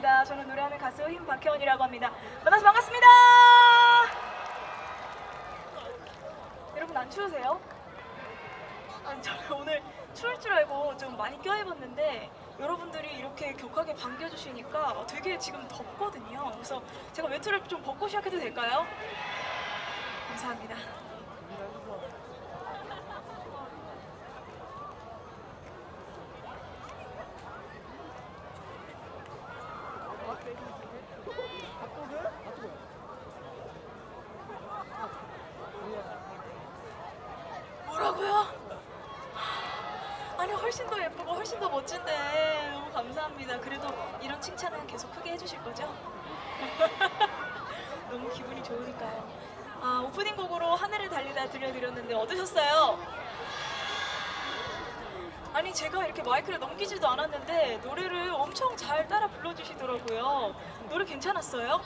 드리겠습니다. 저는 노래하는 가수 힘박혜원이라고 합니다. 만나서 반갑습니다. 여러분 안 추우세요? 아니 저는 오늘 추울 줄 알고 좀 많이 껴입었는데 여러분들이 이렇게 격하게 반겨주시니까 되게 지금 덥거든요. 그래서 제가 외투를 좀 벗고 시작해도 될까요? 감사합니다. 뭐라고요? 아니 훨씬 더 예쁘고 훨씬 더 멋진데 너무 감사합니다. 그래도 이런 크게 해주실 거죠? 너무 기분이 좋으니까요. 아 오프닝 곡으로 하늘을 달리다 들려드렸는데 어떠셨어요? 아니 제가 이렇게 마이크를 넘기지도 않았는데 노래를 엄청 잘 따라 불러주시더라고요. 노래 괜찮았어요?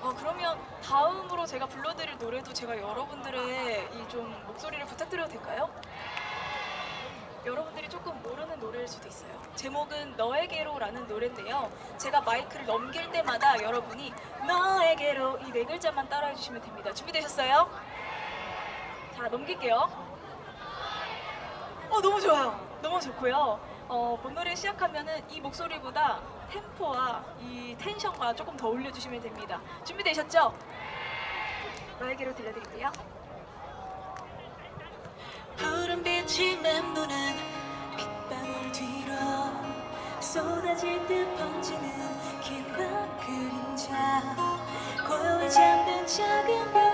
어, 그러면 다음으로 제가 불러드릴 노래도 제가 여러분들의 이 좀 목소리를 부탁드려도 될까요? 여러분들이 조금 모르는 노래일 수도 있어요. 제목은 너에게로라는 노래인데요. 제가 마이크를 넘길 때마다 여러분이 너에게로 이 네 글자만 따라해 주시면 됩니다. 준비되셨어요? 자, 넘길게요. 어, 너무 좋아요. 너무 좋고요. 어, 본 노래 시작하면은 이 목소리보다 템포와 이 텐션과 조금 더 올려주시면 됩니다. 준비되셨죠? 너에게로 들려드릴게요. 푸른 빛 이 맴도는 빗방울 뒤로 쏟아질 듯 번지는 긴밤 그림자 고요히 잠든 작은 별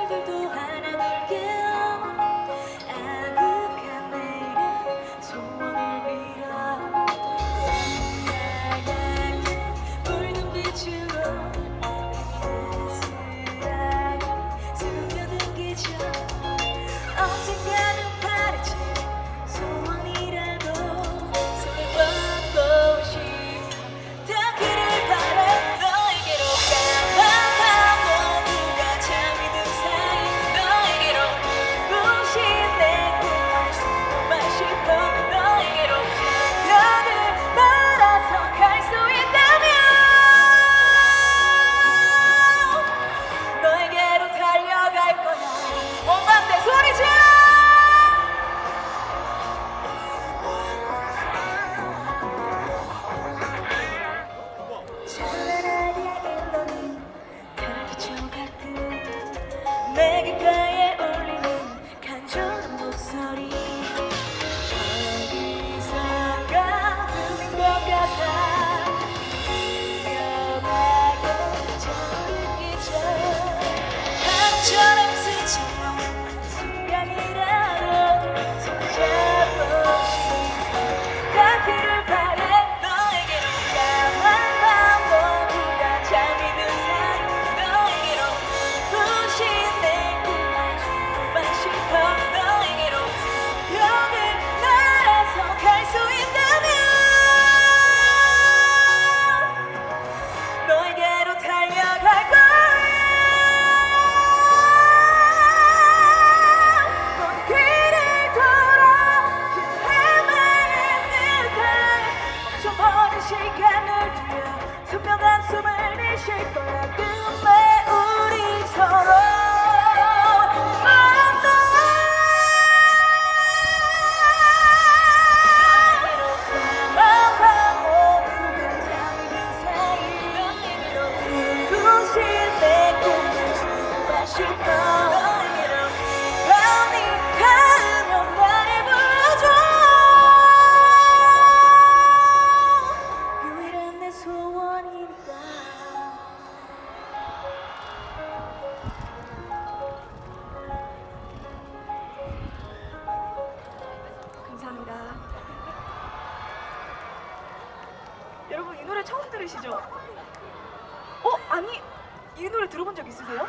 있으세요?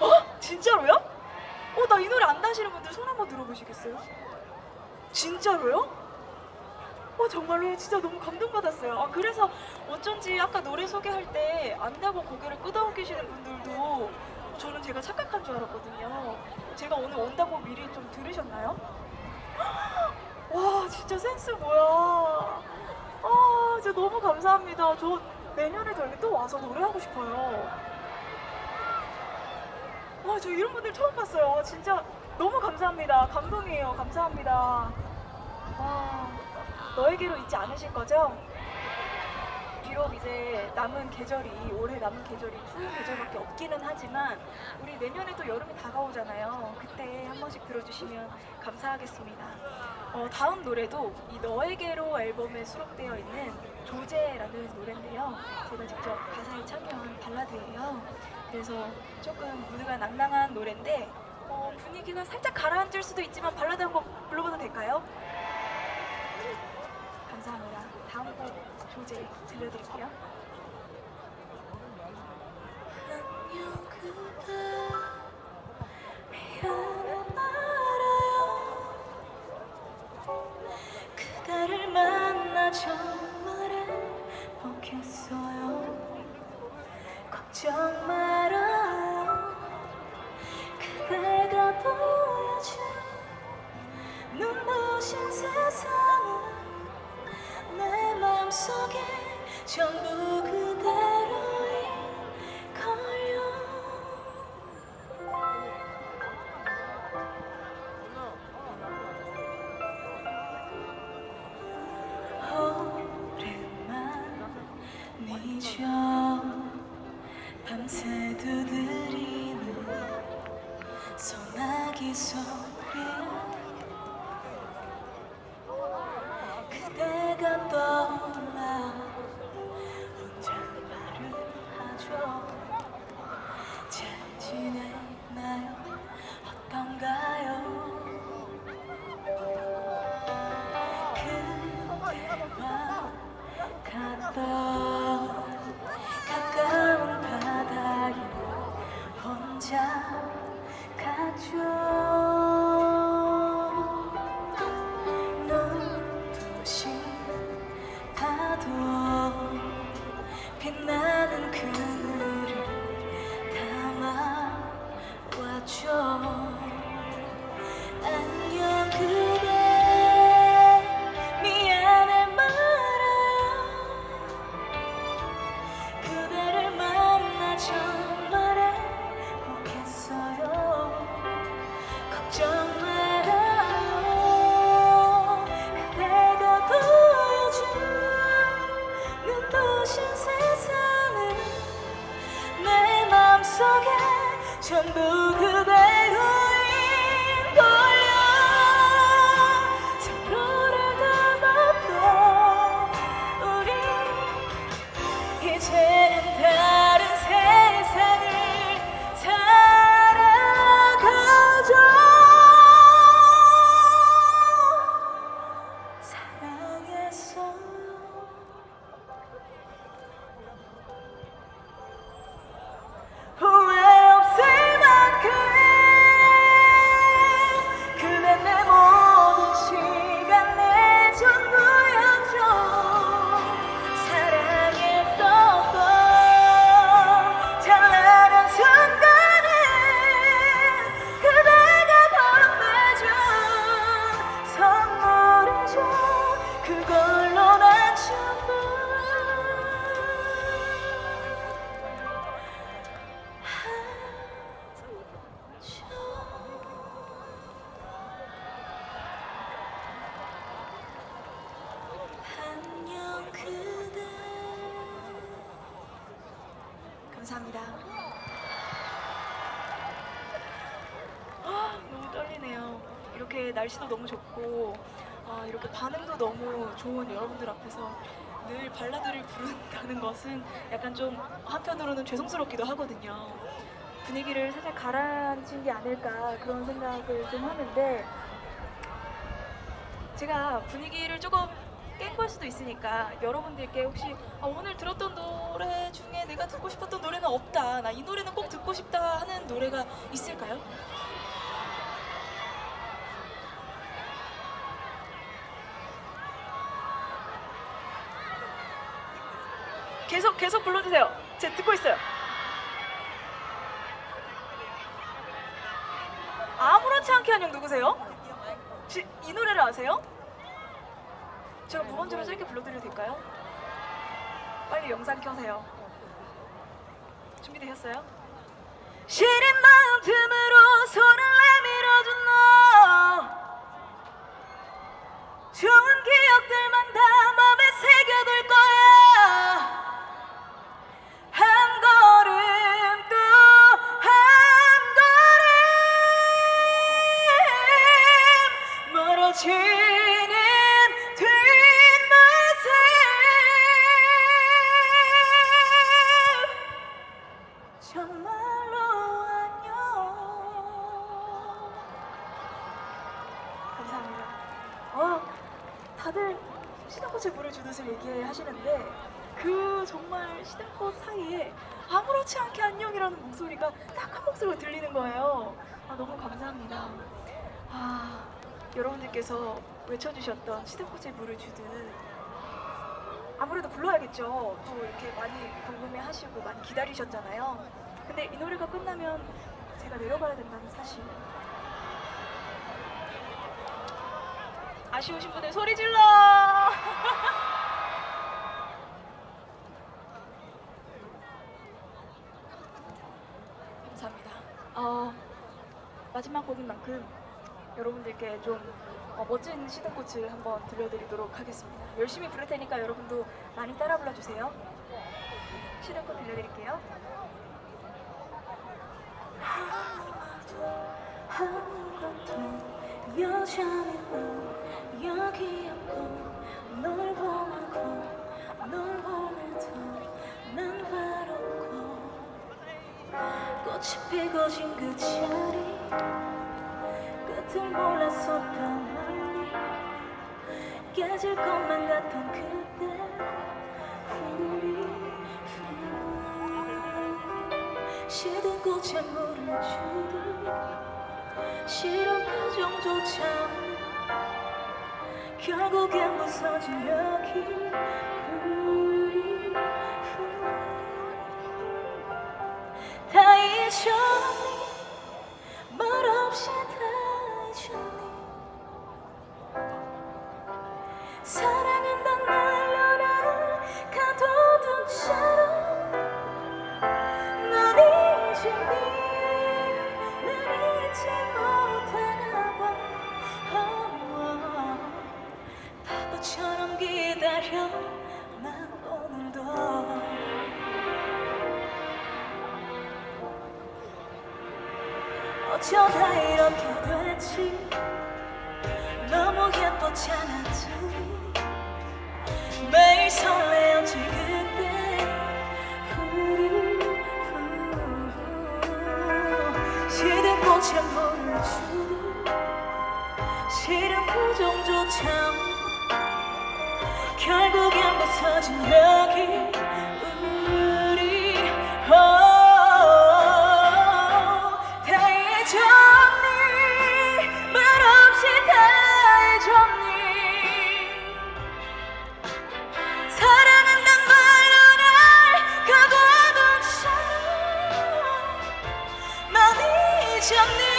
어? 진짜로요? 어, 나 이 노래 안 다시는 분들 손 한번 들어보시겠어요? 진짜로요? 어, 정말로 진짜 너무 감동받았어요. 아, 그래서 어쩐지 아까 노래 소개할 때 안다고 고개를 끄덕이시는 분들도 저는 제가 착각한 줄 알았거든요. 제가 오늘 온다고 미리 좀 들으셨나요? 와, 진짜 센스 뭐야. 아, 진짜 너무 감사합니다. 저 내년에도 여기 또 와서 노래하고 싶어요. 와, 저 이런 분들 처음 봤어요. 와, 진짜 너무 감사합니다. 감동이에요. 감사합니다. 와, 너에게로 잊지 않으실 거죠? 비록 이제 남은 계절이 올해 남은 계절이 추운 계절밖에 없기는 하지만 우리 내년에 또 여름이 다가오잖아요. 그때 한 번씩 들어주시면 감사하겠습니다. 어, 다음 노래도 이 너에게로 앨범에 수록되어 있는 조제라는 노래인데요. 제가 직접 가사에 참여한 발라드예요. 그래서 조금 무드가 낭낭한 노래인데 어, 분위기가 살짝 가라앉을 수도 있지만 발라드 한 곡 불러봐도 될까요? 감사합니다. 다음 곡 조제 들려드릴게요. 안녕 그대 미안해 말아요 그대를 만나 정말 행복했어요 걱정 말 보여준 눈부신 세상은 내 맘속에 전부 그대 걱 날씨도 너무 좋고 아, 이렇게 반응도 너무 좋은 여러분들 앞에서 늘 발라드를 부른다는 것은 약간 좀 한편으로는 죄송스럽기도 하거든요 분위기를 살짝 가라앉힌 게 아닐까 그런 생각을 좀 하는데 제가 분위기를 조금 깬 걸 수도 있으니까 여러분들께 혹시 아, 오늘 들었던 노래 중에 내가 듣고 싶었던 노래는 없다. 나 이 노래는 꼭 듣고 싶다 하는 노래가 있을까요? 계속 불러주세요. 제가 듣고 있어요. 아무렇지 않게 한형 누구세요? 혹시 이 노래를 아세요? 제가 무반주로 짧게 불러드려도 될까요? 빨리 영상 켜세요. 준비되셨어요? 시린 마음 틈으로 손을 내밀어준 너 좋은 기억들만 다 감사합니다 어, 다들 시다꽃에 물을 주듯이 얘기하시는데 그 정말 시다꽃 사이에 아무렇지 않게 안녕이라는 목소리가 딱 한 목소리가 들리는 거예요. 아, 너무 감사합니다. 아, 여러분들께서 외쳐주셨던 시다꽃에 물을 주듯 아무래도 불러야겠죠. 또 이렇게 많이 궁금해하시고 많이 기다리셨잖아요. 근데 이 노래가 끝나면 제가 내려가야 된다는 사실 아쉬우신 분들 소리 질러! 감사합니다. 어, 마지막 곡인 만큼 여러분들께 좀 어, 멋진 시드꽃을 한번 들려드리도록 하겠습니다. 열심히 부를 테니까 여러분도 많이 따라 불러주세요. 시드꽃 들려드릴게요. 꽃이 피고 진 그 자리 끝을 몰랐었던 멀리 깨질 것만 같던 그때. 우리 시든 꽃에 물을 주듯 싫은 표정조차 결국엔 부서진 여기. 우리 다 잊었니? 말없이 어쩌다 이렇게 됐지. 너무 예뻤잖아 둘이 매일 설레었지 그때. 우리 시든 꽃에 물을 주듯 싫은 표정조차 결국엔 부서진 여기 잊었니 날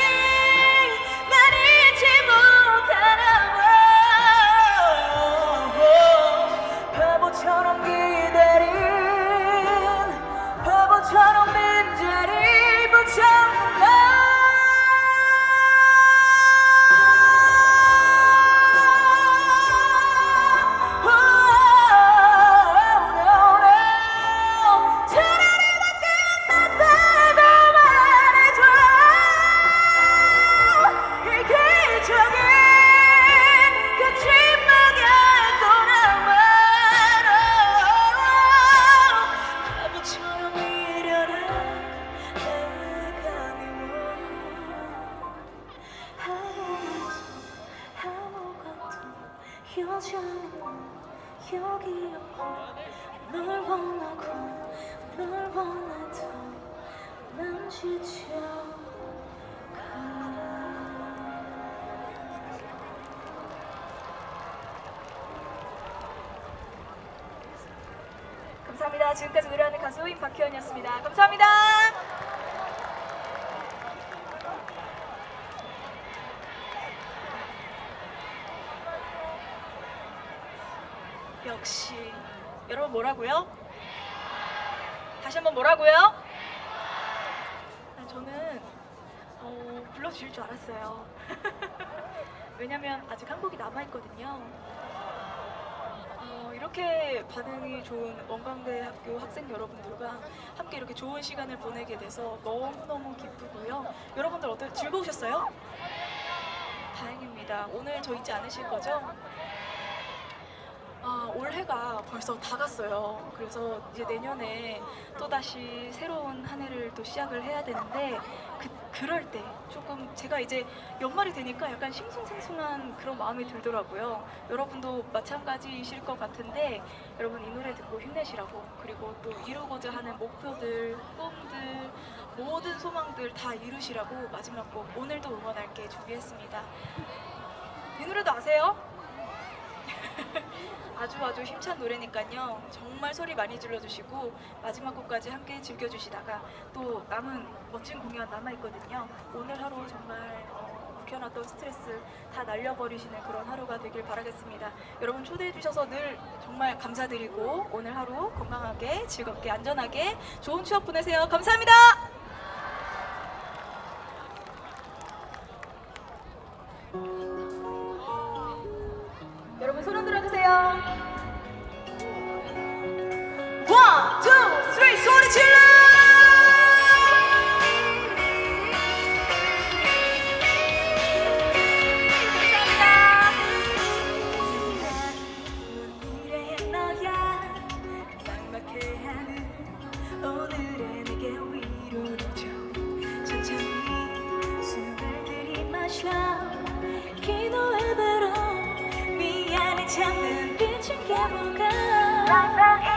여전히 여기 널 원하고 널 원해도 난 지쳐가 감사합니다. 지금까지 노래하는 가수 임박희연이었습니다. 감사합니다. 역시 여러분 뭐라고요? 다시 한번 뭐라고요? 아, 저는 어, 불러주실 줄 알았어요. 왜냐면 아직 한 곡이 남아있거든요. 어, 이렇게 반응이 좋은 원광대 학교 학생 여러분들과 함께 이렇게 좋은 시간을 보내게 돼서 너무너무 기쁘고요. 여러분들 어때 즐거우셨어요? 다행입니다. 오늘 저 잊지 않으실 거죠? 아, 올해가 벌써 다 갔어요. 그래서 이제 내년에 또다시 새로운 한 해를 또 시작을 해야 되는데 그, 그럴 때 조금 제가 이제 연말이 되니까 약간 싱숭생숭한 그런 마음이 들더라고요. 여러분도 마찬가지이실 것 같은데 여러분 이 노래 듣고 힘내시라고 그리고 또 이루고자 하는 목표들, 꿈들, 모든 소망들 다 이루시라고 마지막 곡 오늘도 응원할게 준비했습니다. 이 노래도 아세요? 아주 아주 힘찬 노래니까요. 정말 소리 많이 질러주시고 마지막 곡까지 함께 즐겨주시다가 또 남은 멋진 공연 남아 있거든요. 오늘 하루 정말 어, 묵혀놨던 스트레스 다 날려버리시는 그런 하루가 되길 바라겠습니다. 여러분 초대해 주셔서 늘 정말 감사드리고 오늘 하루 건강하게 즐겁게 안전하게 좋은 추억 보내세요. 감사합니다. Well,